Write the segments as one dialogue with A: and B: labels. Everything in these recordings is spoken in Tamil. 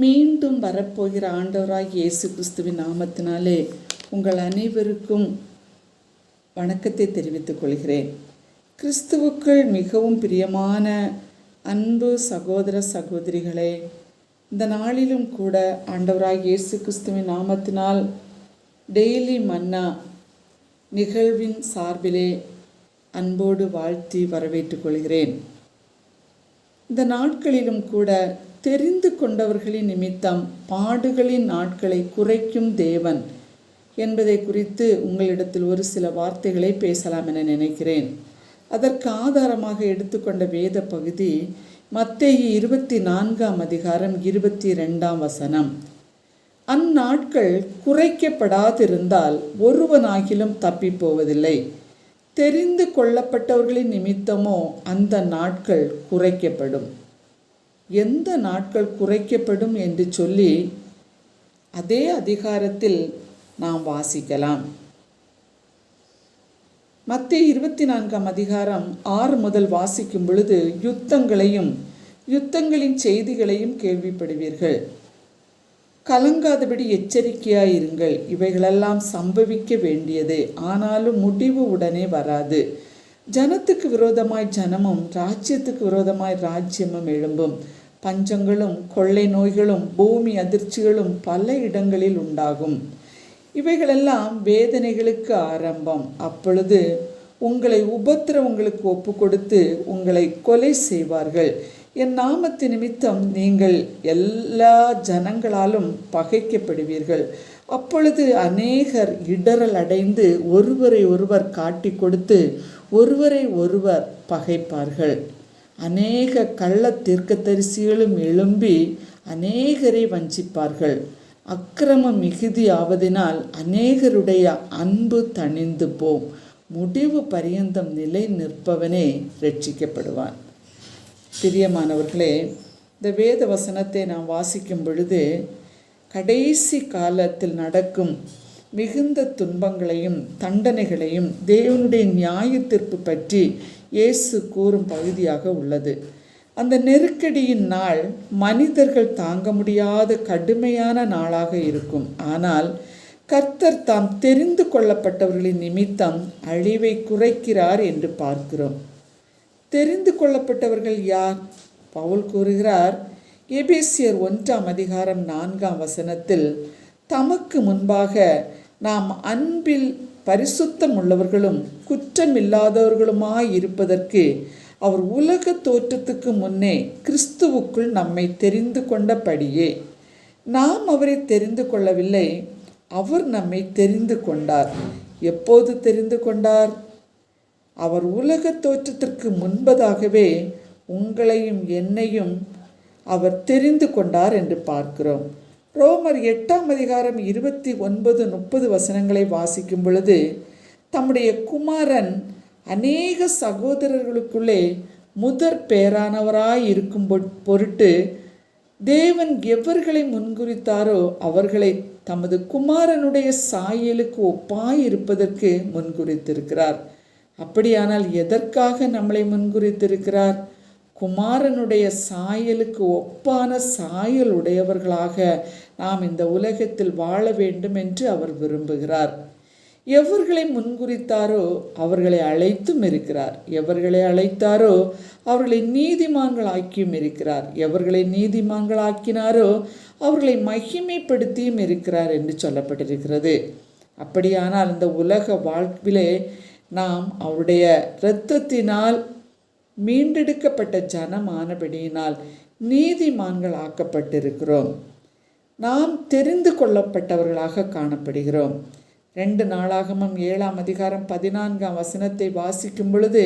A: மீண்டும் வரப்போகிற ஆண்டவராய் இயேசு கிறிஸ்துவின் நாமத்தினாலே உங்கள் அனைவருக்கும் வணக்கத்தை தெரிவித்துக் கொள்கிறேன். கிறிஸ்துவுக்குள் மிகவும் பிரியமான அன்பு சகோதர சகோதரிகளே இந்த நாளிலும் கூட ஆண்டவராய் இயேசு கிறிஸ்துவின் நாமத்தினால் டெய்லி மன்னா நிகழ்வின் சார்பிலே அன்போடு வாழ்த்தி வரவேற்றுக் கொள்கிறேன். இந்த நாட்களிலும் கூட தெரிந்து கொண்டவர்களின் நிமித்தம் பாடுகளின் நாட்களை குறைக்கும் தேவன் என்பதை குறித்து உங்களிடத்தில் ஒரு சில வார்த்தைகளை பேசலாம் என நினைக்கிறேன். அதற்கு ஆதாரமாக எடுத்துக்கொண்ட வேத பகுதி மத்தேயு இருபத்தி நான்காம் அதிகாரம் இருபத்தி ரெண்டாம் வசனம். அந்நாட்கள் குறைக்கப்படாதிருந்தால் ஒருவனாகிலும் தப்பிப் போவதில்லை தெரிந்து கொள்ளப்பட்டவர்களின் நிமித்தமோ அந்த நாட்கள் குறைக்கப்படும். எந்த நாட்கள் குறைக்கப்படும் என்று சொல்லி அதே அதிகாரத்தில் நாம் வாசிக்கலாம். மத்திய இருபத்தி நான்காம் அதிகாரம் ஆறு முதல் வாசிக்கும் பொழுது யுத்தங்களையும் யுத்தங்களின் செய்திகளையும் கேள்விப்படுவீர்கள். கலங்காதபடி எச்சரிக்கையாயிருங்கள். இவைகளெல்லாம் சம்பவிக்க வேண்டியது. ஆனாலும் முடிவு உடனே வராது. ஜனத்துக்கு விரோதமாய் ஜனமும் ராஜ்யத்துக்கு விரோதமாய் ராஜ்யமும் எழும்பும். பஞ்சங்களும் கொள்ளை நோய்களும் பூமி அதிர்ச்சிகளும் பல இடங்களில் உண்டாகும். இவைகளெல்லாம் வேதனைகளுக்கு ஆரம்பம். அப்பொழுது உங்களை உபத்திரவங்களுக்கு ஒப்பு கொடுத்து உங்களை கொலை செய்வார்கள். என் நாமத்து நிமித்தம் நீங்கள் எல்லா ஜனங்களாலும் பகைக்கப்படுவீர்கள். அப்பொழுது அநேகர் இடரல் அடைந்து ஒருவரை ஒருவர் காட்டி கொடுத்து ஒருவரை ஒருவர் பகைப்பார்கள். அநேக கள்ள தீர்க்கதரிசிகளும் எழும்பி அநேகரை வஞ்சிப்பார்கள். அக்கிரமம் மிகுதி ஆவதினால் அநேகருடைய அன்பு தணிந்து போம். முடிவு பரியந்தம் நிலை நிற்பவனே ரட்சிக்கப்படுவான் பிரியமானவர்களே இந்த வேத வசனத்தை நாம் வாசிக்கும் பொழுது கடைசி காலத்தில் நடக்கும் மிகுந்த துன்பங்களையும் தண்டனைகளையும் தேவனுடைய நியாயத்திற்பு பற்றி இயேசு கூறும் பகுதியாக உள்ளது. அந்த நெருக்கடியின் நாள் மனிதர்கள் தாங்க முடியாத கடுமையான நாளாக இருக்கும். ஆனால் கர்த்தர் தாம் தெரிந்து கொள்ளப்பட்டவர்களின் நிமித்தம் அழிவை குறைக்கிறார் என்று பார்க்கிறோம். தெரிந்து கொள்ளப்பட்டவர்கள் யார்? பவுல் கூறுகிறார் எபேசியர் ஒன்றாம் அதிகாரம் நான்காம் வசனத்தில் தமக்கு முன்பாக நாம் அன்பில் பரிசுத்தம் உள்ளவர்களும் குற்றமில்லாதவர்களுமாய் இருப்பதற்கு அவர் உலக தோற்றத்துக்கு முன்னே கிறிஸ்துவுக்குள் நம்மை தெரிந்து கொண்டபடியே. நாம் அவரை தெரிந்து கொள்ளவில்லை அவர் நம்மை தெரிந்து கொண்டார். எப்போது தெரிந்து கொண்டார்? அவர் உலக தோற்றத்திற்கு முன்பதாகவே உங்களையும் என்னையும் அவர் தெரிந்து கொண்டார் என்று பார்க்கிறோம். ரோமர் எட்டாம் அதிகாரம் இருபத்தி ஒன்பது முப்பது வசனங்களை வாசிக்கும் பொழுது தம்முடைய குமாரன் அநேக சகோதரர்களுக்குள்ளே முதற் பேரானவராய் இருக்கும் பொருட்டு தேவன் எவர்களை முன்குறித்தாரோ அவர்களை தமது குமாரனுடைய சாயலுக்கு ஒப்பாய் இருப்பதற்கு முன்குறித்திருக்கிறார். அப்படியானால் எதற்காக நம்மளை முன்குறித்திருக்கிறார்? குமாரனுடைய சாயலுக்கு ஒப்பான சாயல் உடையவர்களாக நாம் இந்த உலகத்தில் வாழ வேண்டும் என்று அவர் விரும்புகிறார். எவர்களை முன்குறித்தாரோ அவர்களை அழைத்தும் இருக்கிறார். எவர்களை அழைத்தாரோ அவர்களை நீதிமான்கள் ஆக்கியும் இருக்கிறார். எவர்களை நீதிமான்கள் ஆக்கினாரோ அவர்களை மகிமைப்படுத்தியும் இருக்கிறார் என்று சொல்லப்பட்டிருக்கிறது. அப்படியானால் இந்த உலக வாழ்விலே நாம் அவருடைய இரத்தத்தினால் மீண்டெடுக்கப்பட்ட ஜனமானபடியினால் நீதிமான்கள் ஆக்கப்பட்டிருக்கிறோம் நாம் தெரிந்து கொள்ளப்பட்டவர்களாக காணப்படுகிறோம். ரெண்டு நாளாகமும் ஏழாம் அதிகாரம் பதினான்காம் வசனத்தை வாசிக்கும் பொழுது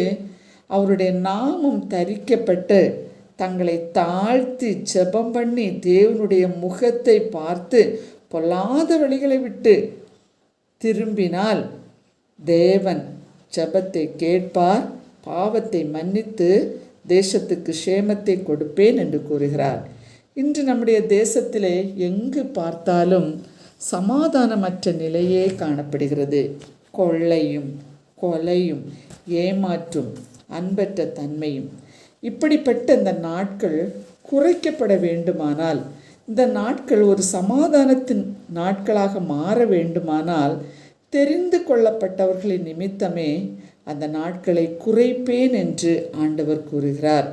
A: அவருடைய நாமம் தரிக்கப்பட்டு தங்களை தாழ்த்தி ஜெபம் பண்ணி தேவனுடைய முகத்தை பார்த்து பொல்லாத வழிகளை விட்டு திரும்பினால் தேவன் ஜபத்தை கேட்பார் பாவத்தை மன்னித்து தேசத்துக்கு சேமத்தை கொடுப்பேன் என்று கூறுகிறார். இன்று நம்முடைய தேசத்திலே எங்கு பார்த்தாலும் சமாதானமற்ற நிலையே காணப்படுகிறது. கொள்ளையும் கொலையும் ஏமாற்றும் அன்பற்ற தன்மையும். இப்படிப்பட்ட இந்த நாட்கள் குறைக்கப்பட வேண்டுமானால் இந்த நாட்கள் ஒரு சமாதானத்தின் நாட்களாக மாற வேண்டுமானால் தெரிந்து கொள்ளப்பட்டவர்களின் நிமித்தமே அந்த நாட்களை குறைப்பேன் என்று ஆண்டவர் கூறுகிறார்.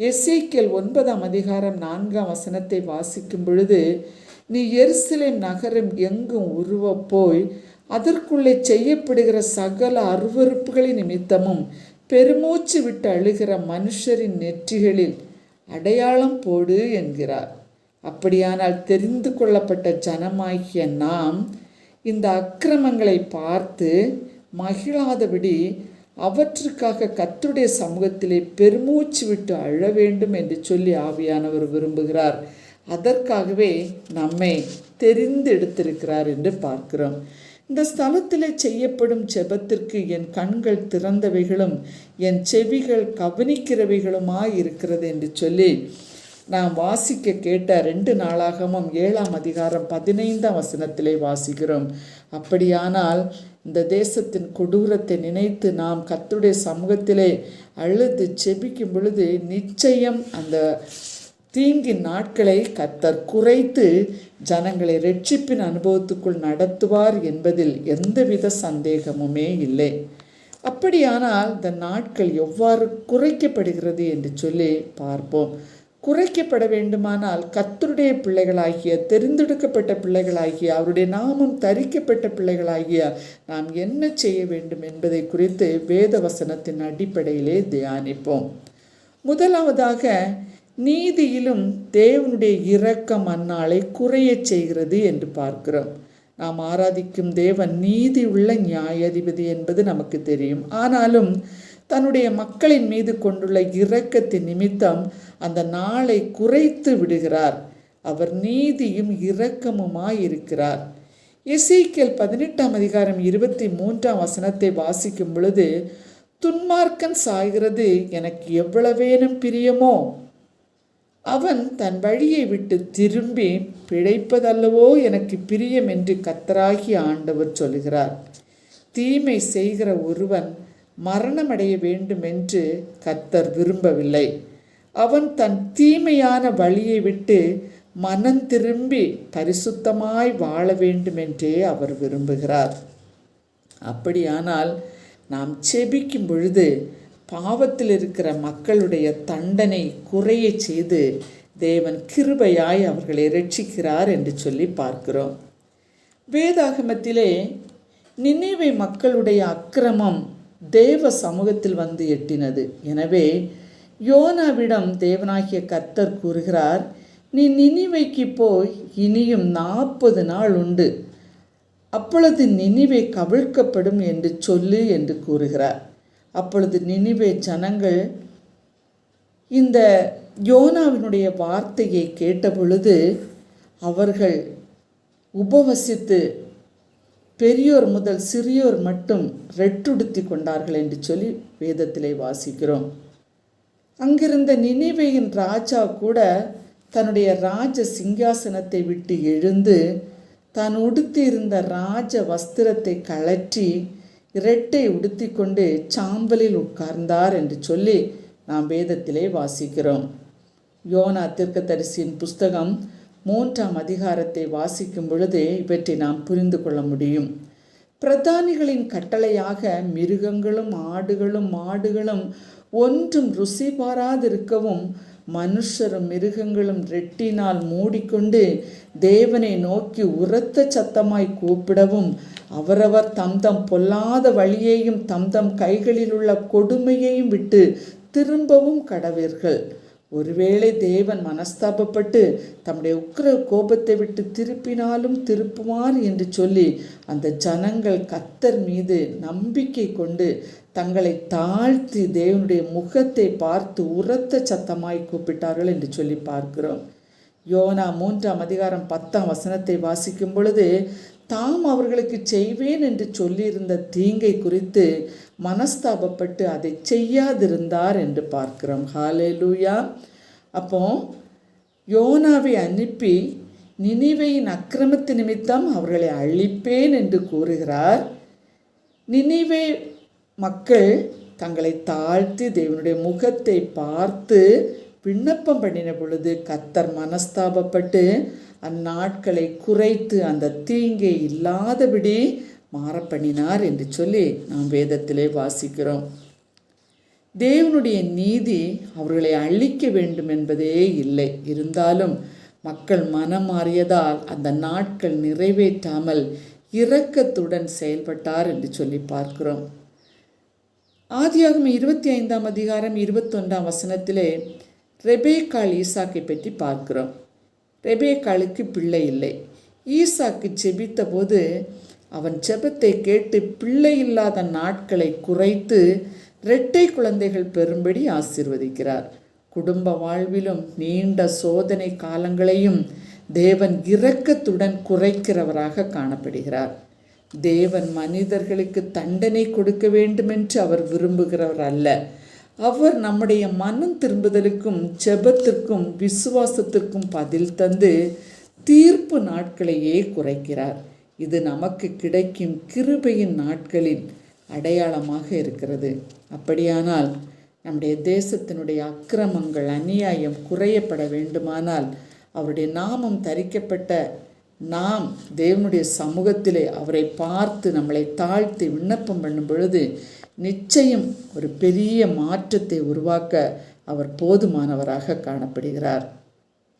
A: எஸ்ஐக்கியல் ஒன்பதாம் அதிகாரம் நான்காம் வசனத்தை வாசிக்கும் பொழுது நீ எருசலேம் நகரம் எங்கும் உருவப் போய் அதற்குள்ளே செய்யப்படுகிற சகல அருவருப்புகளின் நிமித்தமும் பெருமூச்சு விட்டு அழுகிற மனுஷரின் நெற்றிகளில் அடையாளம் போடு என்கிறார். அப்படியானால் தெரிந்து கொள்ளப்பட்ட ஜனமாகிய நாம் இந்த அக்கிரமங்களை பார்த்து மகிழாதபடி அவற்றுக்காக கத்துடைய சமூகத்திலே பெருமூச்சு விட்டு அழ வேண்டும் என்று சொல்லி ஆவியானவர் விரும்புகிறார். அதற்காகவே நம்மை தெரிந்து எடுத்திருக்கிறார் என்று பார்க்கிறோம். இந்த ஸ்தலத்தில் செய்யப்படும் ஜெபத்திற்கு என் கண்கள் திறந்தவைகளும் என் செவிகள் கவனிக்கிறவைகளுமாய் இருக்கிறது என்று சொல்லி நாம் வாசிக்க கேட்ட ரெண்டு நாளாகமும் ஏழாம் அதிகாரம் பதினைந்தாம் வசனத்திலே வாசிக்கிறோம். அப்படியானால் இந்த தேசத்தின் கொடூரத்தை நினைத்து நாம் கத்துடைய சமூகத்திலே அழுது செபிக்கும் பொழுது நிச்சயம் அந்த தீங்கின் நாட்களை கத்தர் குறைத்து ஜனங்களை ரட்சிப்பின் அனுபவத்துக்குள் நடத்துவார் என்பதில் எந்தவித சந்தேகமுமே இல்லை. அப்படியானால் இந்த நாட்கள் எவ்வாறு குறைக்கப்படுகிறது என்று சொல்லி பார்ப்போம். குறைக்கப்பட வேண்டுமானால் கத்தருடைய பிள்ளைகளாகிய தெரிந்தெடுக்கப்பட்ட பிள்ளைகளாகிய அவருடைய நாமம் தரிக்கப்பட்ட பிள்ளைகளாகிய நாம் என்ன செய்ய வேண்டும் என்பதை குறித்து வேத வசனத்தின் அடிப்படையிலே தியானிப்போம். முதலாவதாக நீதியிலும் தேவனுடைய இரக்கம் அந்நாளை குறையச் செய்கிறது என்று பார்க்கிறோம். நாம் ஆராதிக்கும் தேவன் நீதி உள்ள நியாயாதிபதி என்பது நமக்கு தெரியும். ஆனாலும் தன்னுடைய மக்களின் மீது கொண்டுள்ள இரக்கத்தின் நிமித்தம் அந்த நாளை குறைத்து விடுகிறார். அவர் நீதியும் இரக்கமுமாய் இருக்கிறார் பதினெட்டாம் அதிகாரம் இருபத்தி மூன்றாம் வசனத்தை வாசிக்கும் பொழுது துன்மார்க்கன் சாய்கிறது எனக்கு எவ்வளவேனும் பிரியமோ? அவன் தன் வழியை விட்டு திரும்பி பிழைப்பதல்லவோ? எனக்கு பிரியம் என்று கத்தராகி ஆண்டவர் சொல்கிறார் தீமை செய்கிற ஒருவன் மரணமடைய வேண்டும் என்று கத்தர் விரும்பவில்லை. அவன் தன் தீமையான வழியை விட்டு மனம் திரும்பி பரிசுத்தமாய் வாழ வேண்டும் என்றே அவர் விரும்புகிறார். அப்படியானால் நாம் செபிக்கும் பொழுது பாவத்தில் இருக்கிற மக்களுடைய தண்டனை குறைய செய்து தேவன் கிருபையாய் அவர்களை ரட்சிக்கிறார் என்று சொல்லி பார்க்கிறோம். வேதாகமத்திலே நினைவை மக்களுடைய அக்கிரமம் தேவ சமூகத்தில் வந்து எட்டினது. எனவே யோனாவிடம் தேவனாகிய கர்த்தர் கூறுகிறார் நீ நினிவைக்கு போய் இனியும் நாற்பது நாள் உண்டு. அப்பொழுது நினிவை கவிழ்க்கப்படும் என்று சொல்லு என்று கூறுகிறார். அப்பொழுது நினிவே ஜனங்கள் இந்த யோனாவினுடைய வார்த்தையை கேட்டபொழுது அவர்கள் உபவசித்து பெரியோர் முதல் சிறியோர் மட்டும் ரெட்டுடுத்தி கொண்டார்கள் என்று சொல்லி வேதத்திலே வாசிக்கிறோம். அங்கிருந்த நினைவையின் ராஜா கூட தன்னுடைய ராஜ சிங்காசனத்தை விட்டு எழுந்து தான் உடுத்தியிருந்த ராஜ வஸ்திரத்தை கழற்றி இரட்டை உடுத்தி கொண்டு சாம்பலில் உட்கார்ந்தார் என்று சொல்லி நாம் வேதத்திலே வாசிக்கிறோம். யோனா தீர்க்கதரிசியின் புஸ்தகம் மூன்றாம் அதிகாரத்தை வாசிக்கும் பொழுது இவற்றை நாம் புரிந்து கொள்ள முடியும். பிரதானிகளின் கட்டளையாக மிருகங்களும் ஆடுகளும் மாடுகளும் ஒன்றும் ருசி பாராதிருக்கவும் மனுஷரும் மிருகங்களும் ரெட்டினால் மூடிக்கொண்டு தேவனை நோக்கி உரத்த சத்தமாய் கூப்பிடவும் அவரவர் தம் தம் பொல்லாத வழியையும் தம் தம் கைகளில் உள்ள கொடுமையையும் விட்டு திரும்பவும் கடவீர்கள். ஒருவேளை தேவன் மனஸ்தாபப்பட்டு தம்முடைய உக்கிர கோபத்தை விட்டு திருப்பினாலும் திருப்புவார் என்று சொல்லி அந்த ஜனங்கள் கத்தர் மீது நம்பிக்கை கொண்டு தங்களை தாழ்த்தி தேவனுடைய முகத்தை பார்த்து உரத்த சத்தமாய் கூப்பிட்டார்கள் என்று சொல்லி பார்க்கிறோம். யோனா மூன்றாம் அதிகாரம் பத்தாம் வசனத்தை வாசிக்கும் பொழுது தாம் அவர்களுக்கு செய்வேன் என்று சொல்லியிருந்த தீங்கை குறித்து மனஸ்தாபப்பட்டு அதை செய்யாதிருந்தார் என்று பார்க்கிறோம். ஹாலே லூயா அப்போ யோனாவை அனுப்பி நினிவையின் அக்கிரமத்து நிமித்தம் அவர்களை அழிப்பேன் என்று கூறுகிறார். நினிவே மக்கள் தங்களை தாழ்த்தி தேவனுடைய முகத்தை பார்த்து விண்ணப்பம் பண்ணின பொழுது கத்தர் மனஸ்தாபப்பட்டு அந்நாட்களை குறைத்து அந்த தீங்கை இல்லாதபடி மாறப்பண்ணினார் என்று சொல்லி நாம் வேதத்திலே வாசிக்கிறோம். தேவனுடைய நீதி அவர்களை அழிக்க வேண்டும் என்பதே இல்லை. இருந்தாலும் மக்கள் மனம் மாறியதால் அந்த நாட்கள் நிறைவேற்றாமல் இரக்கத்துடன் செயல்பட்டார் என்று சொல்லி பார்க்கிறோம். ஆதியாகும் இருபத்தி ஐந்தாம் அதிகாரம் இருபத்தொன்றாம் வசனத்திலே ரெபேக்கால் ஈசாக்கை பற்றி பார்க்கிறோம். ரெபேக்காலுக்கு பிள்ளை இல்லை. ஈசாக்கு செபித்த போது அவன் ஜெபத்தை கேட்டு பிள்ளை இல்லாத நாட்களை குறைத்து இரட்டை குழந்தைகள் பெறும்படி ஆசிர்வதிக்கிறார். குடும்ப வாழ்விலும் நீண்ட சோதனை காலங்களையும் தேவன் இரக்கத்துடன் குறைக்கிறவராக காணப்படுகிறார். தேவன் மனிதர்களுக்கு தண்டனை கொடுக்க வேண்டுமென்று அவர் விரும்புகிறவர் அல்ல. அவர் நம்முடைய மனம் திரும்புதலுக்கும் செபத்திற்கும் விசுவாசத்திற்கும் பதில் தந்து தீர்ப்பு நாட்களையே குறைக்கிறார். இது நமக்கு கிடைக்கும் கிருபையின் நாட்களின் அடையாளமாக இருக்கிறது. அப்படியானால் நம்முடைய தேசத்தினுடைய அக்கிரமங்கள் அநியாயம் குறையப்பட வேண்டுமானால் அவருடைய நாமம் தரிக்கப்பட்ட நாம் தேவனுடைய சமூகத்திலே அவரை பார்த்து நம்மளை தாழ்த்தி விண்ணப்பம் பண்ணும் பொழுது நிச்சயம் ஒரு பெரிய மாற்றத்தை உருவாக்க அவர் போதுமானவராக காணப்படுகிறார்.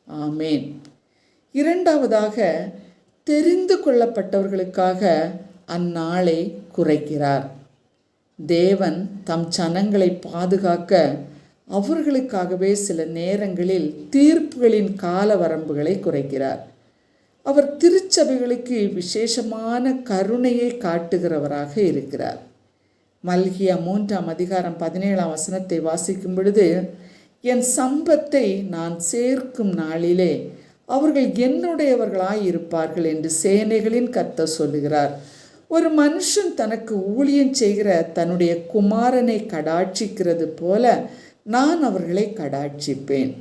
A: ஆமேன். இரண்டாவதாக தெரிந்து கொள்ளப்பட்டவர்களுக்காக அந்நாளை குறைக்கிறார். தேவன் தம் சனங்களை பாதுகாக்க அவர்களுக்காகவே சில நேரங்களில் தீர்ப்புகளின் கால வரம்புகளை குறைக்கிறார். அவர் திருச்சபைகளுக்கு விசேஷமான கருணையை காட்டுகிறவராக இருக்கிறார். மல்கியா மூன்றாம் அதிகாரம் பதினேழாம் வசனத்தை வாசிக்கும் பொழுது என் சம்பத்தை நான் சேர்க்கும் நாளிலே அவர்கள் என்னுடையவர்களாய் இருப்பார்கள் என்று சேனைகளின் கத்த சொல்லுகிறார். ஒரு மனுஷன் தனக்கு ஊழியம் செய்கிற தன்னுடைய குமாரனை கடாட்சிக்கிறது போல நான் அவர்களை கடாட்சிப்பேன்.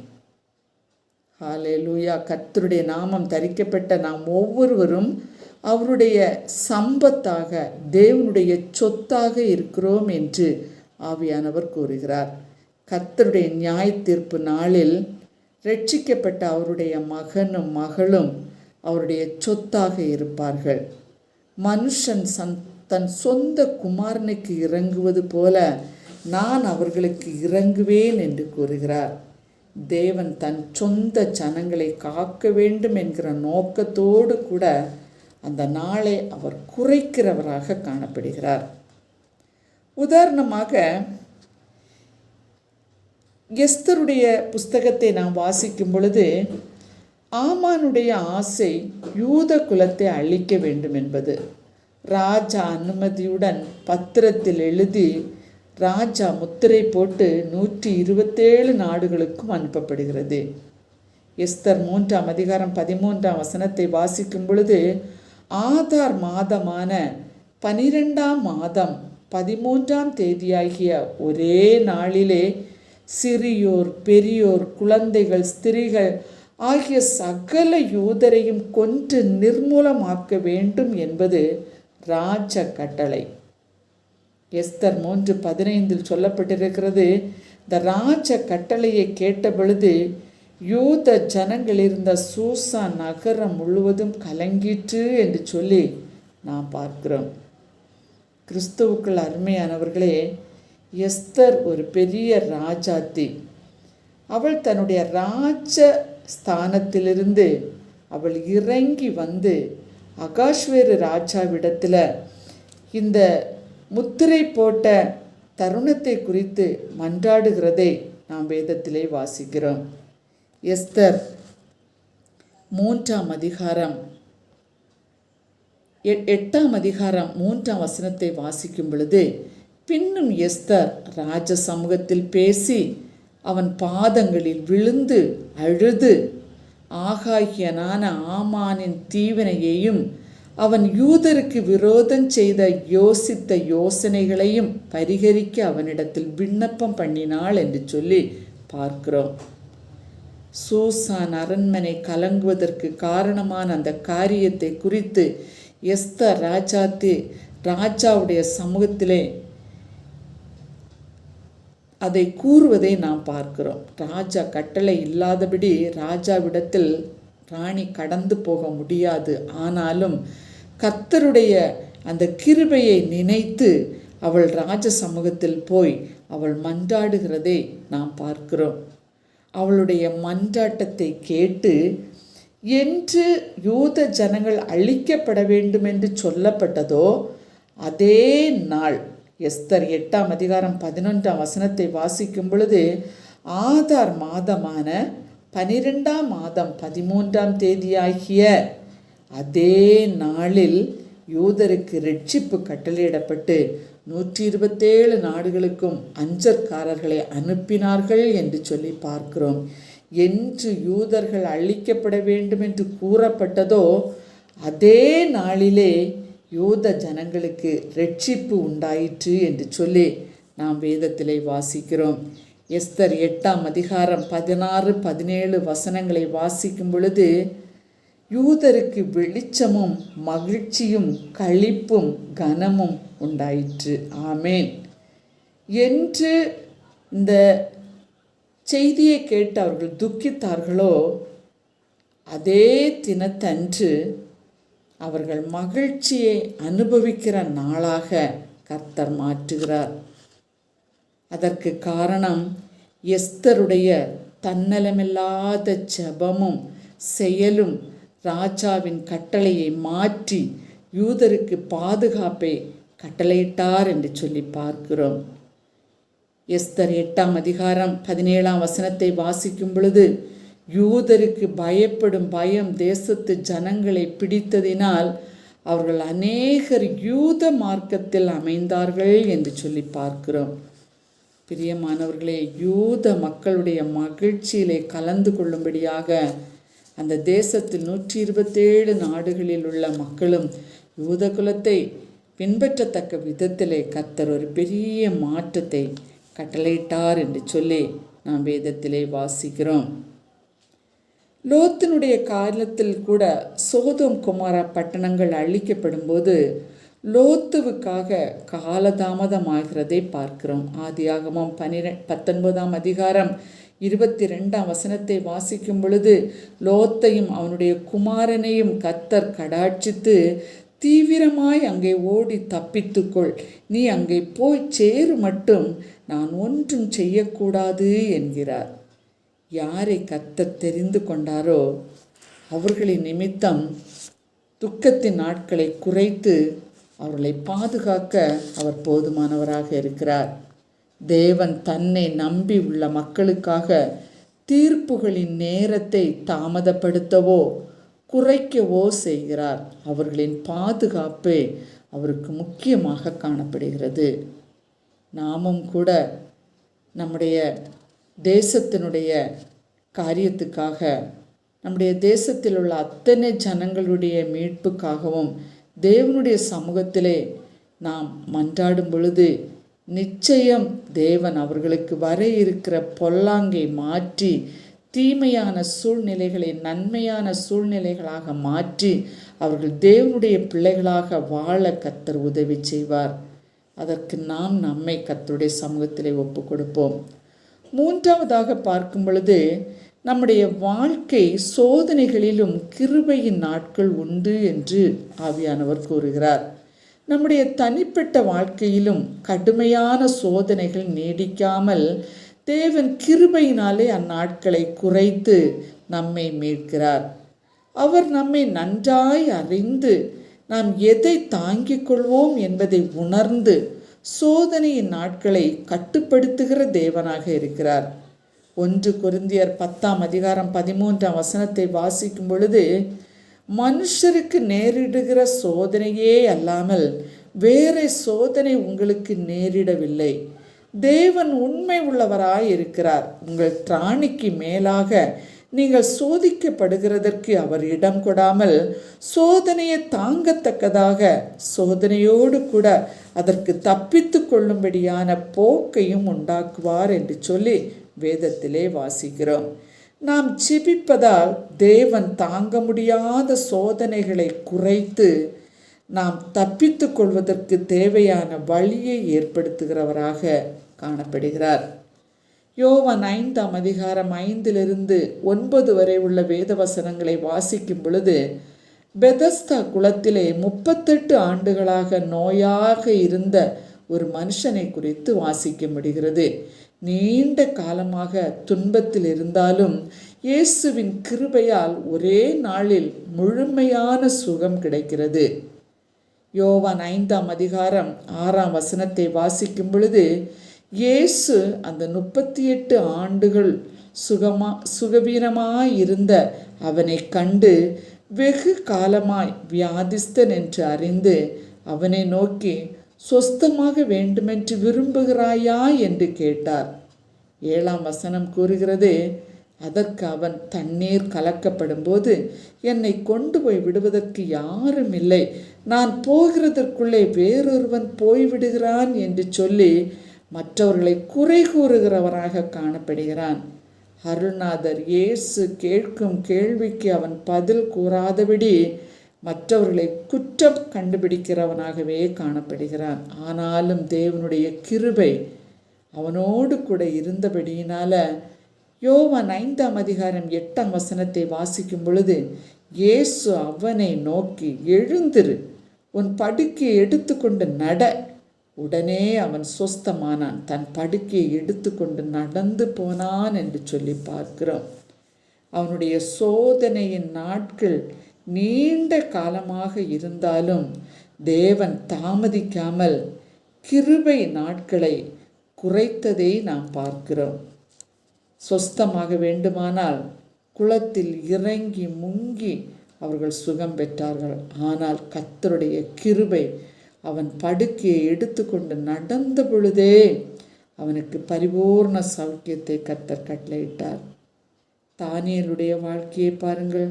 A: ஹாலே லூயா கர்த்தருடைய நாமம் தரிக்கப்பட்ட நாம் ஒவ்வொருவரும் அவருடைய சம்பத்தாக தேவனுடைய சொத்தாக இருக்கிறோம் என்று ஆவியானவர் கூறுகிறார். கர்த்தருடைய நியாய தீர்ப்பு நாளில் ரட்சிக்கப்பட்ட அவருடைய மகனும் மகளும் அவருடைய சொத்தாக இருப்பார்கள். மனுஷன் சன் தன் சொந்த குமாரனுக்கு இறங்குவது போல நான் அவர்களுக்கு இறங்குவேன் என்று கூறுகிறார். தேவன் தன் சொந்த ஜனங்களை காக்க வேண்டும் என்கிற நோக்கத்தோடு கூட அந்த நாளை அவர் குறைக்கிறவராக காணப்படுகிறார். உதாரணமாக எஸ்தருடைய புஸ்தகத்தை நாம் வாசிக்கும் பொழுது ஆமானுடைய ஆசை யூத குலத்தை அழிக்க வேண்டும் என்பது. ராஜா அனுமதியுடன் பத்திரத்தில் எழுதி ராஜா முத்திரை போட்டு நூற்றி இருபத்தேழு நாடுகளுக்கும் அனுப்பப்படுகிறது. எஸ்தர் மூன்றாம் அதிகாரம் பதிமூன்றாம் வசனத்தை வாசிக்கும் பொழுது ஆதார் மாதமான பனிரெண்டாம் மாதம் பதிமூன்றாம் தேதியாகிய ஒரே நாளிலே சிறியோர் பெரியோர் குழந்தைகள் ஸ்திரீகள் ஆகிய சகல யூதரையும் கொன்று நிர்மூலமாக்க வேண்டும் என்பது ராஜ கட்டளை. எஸ்தர் மூன்று பதினைந்தில் சொல்லப்பட்டிருக்கிறது இந்த ராஜ கட்டளையை கேட்ட பொழுது யூத ஜனங்கள் இருந்த சூசா நகரம் முழுவதும் கலங்கிற்று என்று சொல்லி நாம் பார்க்கிறோம். கிறிஸ்துவுக்குள் அருமையானவர்களே எஸ்தர் ஒரு பெரிய ராஜாத்தி. அவள் தன்னுடைய ராஜ ஸ்தானத்திலிருந்து அவள் இறங்கி வந்து அகாஷ்வேரு ராஜாவிடத்தில் இந்த முத்திரை போட்ட தருணத்தை குறித்து மன்றாடுகிறதை நாம் வேதத்திலே வாசிக்கிறோம். எஸ்தர் மூன்றாம் அதிகாரம். எட்டாம் அதிகாரம் மூன்றாம் வசனத்தை வாசிக்கும் பொழுது பின்னும் எஸ்தர் ராஜ சமூகத்தில் பேசி அவன் பாதங்களில் விழுந்து அழுது. ஆகாகியனான ஆமானின் தீவினையையும் அவன் யூதருக்கு விரோதம் செய்த யோசித்த யோசனைகளையும் பரிகரிக்க அவனிடத்தில் விண்ணப்பம் பண்ணினாள் என்று சொல்லி பார்க்கிறோம். சூசான் அரண்மனை கலங்குவதற்கு காரணமான அந்த காரியத்தை குறித்து எஸ்தர் ராஜாத்தி ராஜாவுடைய சமூகத்திலே அதை கூறுவதை நாம் பார்க்கிறோம். ராஜா கட்டளை இல்லாதபடி ராஜாவிடத்தில் ராணி கடந்து போக முடியாது. ஆனாலும் கர்த்தருடைய அந்த கிருபையை நினைத்து அவள் ராஜ சமூகத்தில் போய் அவள் மன்றாடுகிறதை நாம் பார்க்கிறோம். அவளுடைய மன்றாட்டத்தை கேட்டு என்று யூத ஜனங்கள் அழிக்கப்பட வேண்டும் என்று சொல்லப்பட்டதோ அதே நாள் எஸ்தர் எட்டாம் அதிகாரம் பதினொன்றாம் வசனத்தை வாசிக்கும் பொழுது ஆதார் மாதமான பனிரெண்டாம் மாதம் பதிமூன்றாம் தேதியாகிய அதே நாளில் யூதருக்கு ரட்சிப்பு கட்டளையிடப்பட்டு நூற்றி இருபத்தேழு நாடுகளுக்கும் அஞ்சற்காரர்களை அனுப்பினார்கள் என்று சொல்லி பார்க்கிறோம். என்று யூதர்கள் அழிக்கப்பட வேண்டும் என்று கூறப்பட்டதோ அதே நாளிலே யூத ஜனங்களுக்கு ரட்சிப்பு உண்டாயிற்று என்று சொல்லி நாம் வேதத்திலே வாசிக்கிறோம். எஸ்தர் எட்டாம் அதிகாரம் பதினாறு பதினேழு வசனங்களை வாசிக்கும் பொழுது யூதருக்கு வெளிச்சமும் மகிழ்ச்சியும் களிப்பும் கனமும் உண்டாயிற்று. ஆமேன். என்று இந்த செய்தியை கேட்டு அவர்கள் துக்கித்தார்களோ அதே தினத்தன்று அவர்கள் மகிழ்ச்சியை அனுபவிக்கிற நாளாக கர்த்தர் மாற்றுகிறார். அதற்கு காரணம் எஸ்தருடைய தன்னலமில்லாத ஜெபமும் செயலும் ராஜாவின் கட்டளையை மாற்றி யூதருக்கு பாதுகாப்பை கட்டளையிட்டார் என்று சொல்லி பார்க்கிறோம். எஸ்தர் எட்டாம் அதிகாரம் பதினேழாம் வசனத்தை வாசிக்கும் பொழுது யூதருக்கு பயப்படும் பயம் தேசத்து ஜனங்களை பிடித்ததினால் அவர்கள் அநேகர் யூத மார்க்கத்தில் அமைந்தார்கள் என்று சொல்லி பார்க்கிறோம். பிரியமானவர்களே யூத மக்களுடைய மகிழ்ச்சியிலே கலந்து கொள்ளும்படியாக அந்த தேசத்தில் நூற்றி இருபத்தேழு நாடுகளில் உள்ள மக்களும் யூத குலத்தை பின்பற்றத்தக்க விதத்திலே கத்தர் ஒரு பெரிய மாற்றத்தை கட்டளையிட்டார் என்று சொல்லி நாம் வேதத்திலே வாசிக்கிறோம். லோத்தினுடைய காலத்தில் கூட சோதோம் குமாரா பட்டணங்கள் அழிக்கப்படும்போது லோத்துவுக்காக காலதாமதமாகிறதை பார்க்கிறோம். ஆதியாகமம் பனிரெ பத்தொன்பதாம் அதிகாரம் இருபத்தி ரெண்டாம் வசனத்தை வாசிக்கும் பொழுது லோத்தையும் அவனுடைய குமாரனையும் கத்தர் கடாட்சித்து தீவிரமாய் அங்கே ஓடி தப்பித்துக்கொள். நீ அங்கே போய் சேரு மட்டும். நான் ஒன்றும் செய்யக்கூடாது என்கிறார். யாரை கத்த தெரிந்து கொண்டாரோ அவர்களின் நிமித்தம் துக்கத்தின் நாட்களை குறைத்து அவர்களை பாதுகாக்க அவர் போதுமானவராக இருக்கிறார். தேவன் தன்னை நம்பி உள்ள மக்களுக்காக தீர்ப்புகளின் நேரத்தை தாமதப்படுத்தவோ குறைக்கவோ செய்கிறார். அவர்களின் பாதுகாப்பே அவருக்கு முக்கியமாக காணப்படுகிறது. நாமும் கூட நம்முடைய தேசத்தினுடைய காரியத்துக்காக நம்முடைய தேசத்தில் உள்ள அத்தனை ஜனங்களுடைய மீட்புக்காகவும் தேவனுடைய சமூகத்திலே நாம் மன்றாடும் பொழுது நிச்சயம் தேவன் அவர்களுக்கு வர இருக்கிற பொல்லாங்கை மாற்றி தீமையான சூழ்நிலைகளை நன்மையான சூழ்நிலைகளாக மாற்றி அவர்கள் தேவனுடைய பிள்ளைகளாக வாழ கத்தர் உதவி செய்வார். அதற்கு நாம் நம்மை கத்தருடைய சமூகத்திலே ஒப்பு கொடுப்போம் மூன்றாவதாக பார்க்கும் பொழுது நம்முடைய வாழ்க்கை சோதனைகளிலும் கிருபையின் நாட்கள் உண்டு என்று ஆவியானவர் கூறுகிறார். நம்முடைய தனிப்பட்ட வாழ்க்கையிலும் கடுமையான சோதனைகள் நீடிக்காமல் தேவன் கிருபையினாலே அந்நாட்களை குறைத்து நம்மை மீட்கிறார். அவர் நம்மை நன்றாய் அறிந்து நாம் எதை தாங்கிக் கொள்வோம் என்பதை உணர்ந்து சோதனையின் நாட்களை கட்டுப்படுத்துகிற தேவனாக இருக்கிறார். ஒன்று குருந்தியர் பத்தாம் அதிகாரம் பதிமூன்றாம் வசனத்தை வாசிக்கும் பொழுது மனுஷருக்கு நேரிடுகிற சோதனையே அல்லாமல் வேறு சோதனை உங்களுக்கு நேரிடவில்லை. தேவன் உண்மை உள்ளவராய் இருக்கிறார். உங்கள் திராணிக்கு மேலாக நீங்கள் சோதிக்கப்படுகிறதற்கு அவர் இடம் கொடாமல் சோதனையை தாங்கத்தக்கதாக சோதனையோடு கூட அதற்கு தப்பித்து கொள்ளும்படியான போக்கையும் உண்டாக்குவார் என்று சொல்லி வேதத்திலே வாசிக்கிறோம். நாம் ஜிபிப்பதால் தேவன் தாங்க முடியாத சோதனைகளை குறைத்து நாம் தப்பித்து கொள்வதற்கு தேவையான வழியை ஏற்படுத்துகிறவராக காணப்படுகிறார். யோவன் ஐந்தாம் அதிகாரம் ஐந்திலிருந்து ஒன்பது வரை உள்ள வேத வசனங்களை வாசிக்கும் பொழுது பெதஸ்தா குளத்திலே முப்பத்தெட்டு ஆண்டுகளாக நோயாக இருந்த ஒரு மனுஷனை குறித்து வாசிக்க முடிகிறது. நீண்ட காலமாக துன்பத்தில் இருந்தாலும் இயேசுவின் கிருபையால் ஒரே நாளில் முழுமையான சுகம் கிடைக்கிறது. யோவான் ஐந்தாம் அதிகாரம் ஆறாம் வசனத்தை வாசிக்கும் பொழுது இயேசு அந்த முப்பத்தி எட்டு ஆண்டுகள் சுகமா சுகவீனமாய் இருந்த அவனை கண்டு வெகு காலமாய் வியாதிஸ்தன் என்று அறிந்து அவனை நோக்கி சொஸ்தமாக வேண்டுமென்று விரும்புகிறாயா? என்று கேட்டார். ஏழாம் வசனம் கூறுகிறது அதற்கு அவன் தண்ணீர் கலக்கப்படும்போது என்னை கொண்டு போய் விடுவதற்கு யாரும் இல்லை. நான் போகிறதற்குள்ளே வேறொருவன் போய்விடுகிறான் என்று சொல்லி மற்றவர்களை குறை கூறுகிறவராக காணப்படுகிறான். அருள்நாதர் இயேசு கேட்கும் கேள்விக்கு அவன் பதில் கூறாதபடி மற்றவர்களை குற்றம் கண்டுபிடிக்கிறவனாகவே காணப்படுகிறான். ஆனாலும் தேவனுடைய கிருபை அவனோடு கூட இருந்தபடியினால யோவான் ஐந்தாம் அதிகாரம் எட்டாம் வசனத்தை வாசிக்கும் பொழுது இயேசு அவனை நோக்கி எழுந்திரு உன் படுக்கையை எடுத்துக்கொண்டு நட உடனே அவன் சொஸ்தமானான். தன் படுக்கையை எடுத்துக்கொண்டு நடந்து போனான் என்று சொல்லி பார்க்கிறோம். அவனுடைய சோதனையின் நாட்கள் நீண்ட காலமாக இருந்தாலும் தேவன் தாமதிக்காமல் கிருபை நாட்களை குறைத்ததை நாம் பார்க்கிறோம். சொஸ்தமாக வேண்டுமானால் குளத்தில் இறங்கி முங்கி அவர்கள் சுகம் பெற்றார்கள். ஆனால் கத்தருடைய கிருபை அவன் படுக்கையை எடுத்துக்கொண்டு நடந்த பொழுதே அவனுக்கு பரிபூர்ண சௌக்கியத்தை கத்தர் கட்டளையிட்டார். தானியலுடைய வாழ்க்கையை பாருங்கள்.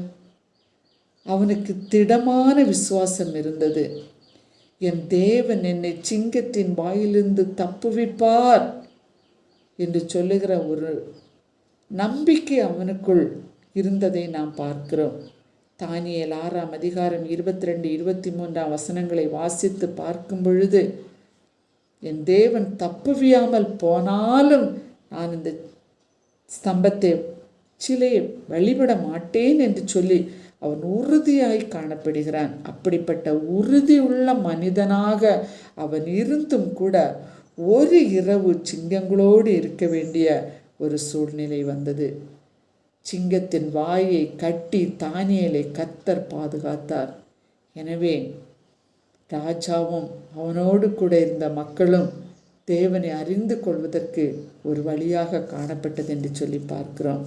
A: அவனுக்கு திடமான விசுவாசம் இருந்தது. என் தேவன் என்னை சிங்கத்தின் வாயிலிருந்து தப்புவிப்பார் என்று சொல்லுகிற ஒரு நம்பிக்கை அவனுக்குள் இருந்ததை நாம் பார்க்கிறோம். தானியல் ஆறாம் அதிகாரம் இருபத்தி ரெண்டு இருபத்தி மூன்றாம் வசனங்களை வாசித்து பார்க்கும் பொழுது என் தேவன் தப்புவியாமல் போனாலும் நான் இந்த ஸ்தம்பத்தை சிலையை வழிபட மாட்டேன் என்று சொல்லி அவன் உறுதியாய் காணப்படுகிறான். அப்படிப்பட்ட உறுதி உள்ள மனிதனாக அவன் இருந்தும் கூட ஒரு இரவு சிங்கங்களோடு இருக்க வேண்டிய ஒரு சூழ்நிலை வந்தது. சிங்கத்தின் வாயை கட்டி தானியலை கத்தர் பாதுகாத்தார். எனவே ராஜாவும் அவனோடு கூட இருந்த மக்களும் தேவனை அறிந்து கொள்வதற்கு ஒரு வழியாக காணப்பட்டது என்று சொல்லி பார்க்கிறோம்.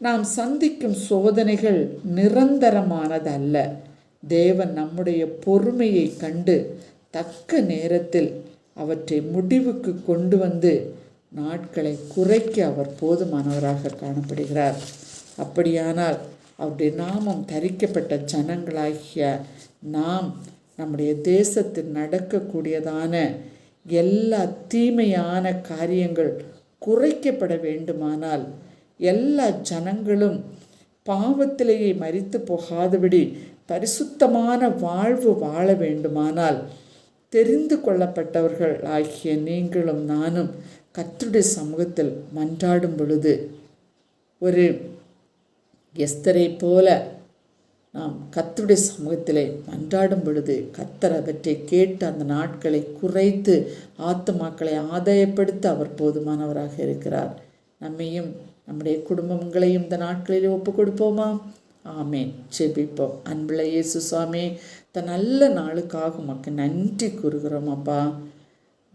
A: நாம் சந்திக்கும் சோதனைகள் நிரந்தரமானதல்ல. தேவன் நம்முடைய பொறுமையை கண்டு தக்க நேரத்தில் அவற்றை முடிவுக்கு கொண்டு வந்து நாட்களை குறைக்க அவர் போதுமானவராக காணப்படுகிறார். அப்படியானால் அவருடைய நாமம் தரிக்கப்பட்ட ஜனங்களாகிய நாம் நம்முடைய தேசத்தில் நடக்கக்கூடியதான எல்லா தீமையான காரியங்கள் குறைக்கப்பட வேண்டுமானால் எல்லா ஜனங்களும் பாவத்திலேயே மறித்து போகாதபடி பரிசுத்தமான வாழ்வு வாழ வேண்டுமானால் தெரிந்து கொள்ளப்பட்டவர்கள் ஆகிய நீங்களும் நானும் கத்துடைய சமூகத்தில் மன்றாடும் பொழுது ஒரு எஸ்தரை போல நாம் கத்துடைய சமூகத்திலே மன்றாடும் பொழுது கத்தர் அவற்றை கேட்டு அந்த நாட்களை குறைத்து ஆத்துமாக்களை ஆதாயப்படுத்த அவர் போதுமானவராக இருக்கிறார். நம்மையும் நம்முடைய குடும்பங்களையும் இந்த நாட்களில் ஒப்பு கொடுப்போமா? ஆமேன். செபிப்போம் அன்புள்ள இயேசு சுவாமி இந்த நல்ல நாளுக்காக உமக்கு நன்றி கூறுகிறோம் அப்பா.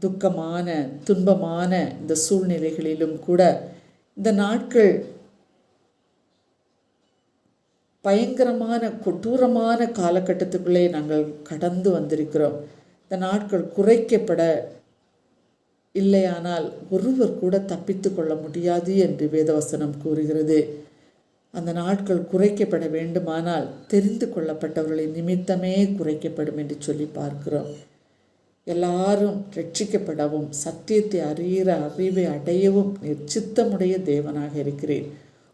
A: துக்கமான துன்பமான இந்த சூழ்நிலைகளிலும் கூட இந்த நாட்கள் பயங்கரமான கொடூரமான காலகட்டத்துக்குள்ளே நாங்கள் கடந்து வந்திருக்கிறோம். இந்த நாட்கள் குறைக்கப்பட இல்லையானால் ஒருவர் கூட தப்பித்து கொள்ள முடியாது என்று வேதவசனம் கூறுகிறது. அந்த நாட்கள் குறைக்கப்பட வேண்டுமானால் தெரிந்து கொள்ளப்பட்டவர்களின் நிமித்தமே குறைக்கப்படும் என்று சொல்லி பார்க்கிறோம். எல்லாரும் ரட்சிக்கப்படவும் சத்தியத்தை அறிகிற அறிவை அடையவும் நீர் சித்தமுடைய தேவனாக இருக்கிறீர்.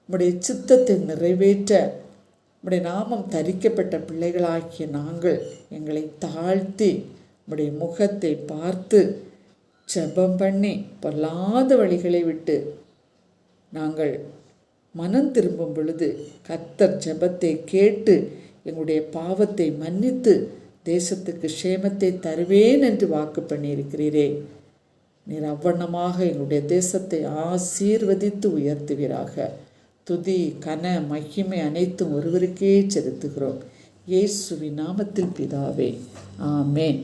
A: உம்முடைய சித்தத்தை நிறைவேற்ற உம்முடைய நாமம் தரிக்கப்பட்ட பிள்ளைகளாகிய நாங்கள் எங்களை தாழ்த்தி உம்முடைய முகத்தை பார்த்து ஜெபம் பண்ணி பொல்லாத வழிகளை விட்டு நாங்கள் மனம் திரும்பும் பொழுது கத்தர் ஜெபத்தை கேட்டு எங்களுடைய பாவத்தை மன்னித்து தேசத்துக்கு க்ஷேமத்தை தருவேன் என்று வாக்கு பண்ணியிருக்கிறீரே. நீர் அவ்வண்ணமாக எங்களுடைய தேசத்தை ஆசீர்வதித்து உயர்த்துவீராக. துதி கன மகிமை அனைத்தும் ஒருவருக்கே செலுத்துகிறோம். இயேசுவின் நாமத்தில் பிதாவே. ஆமேன்.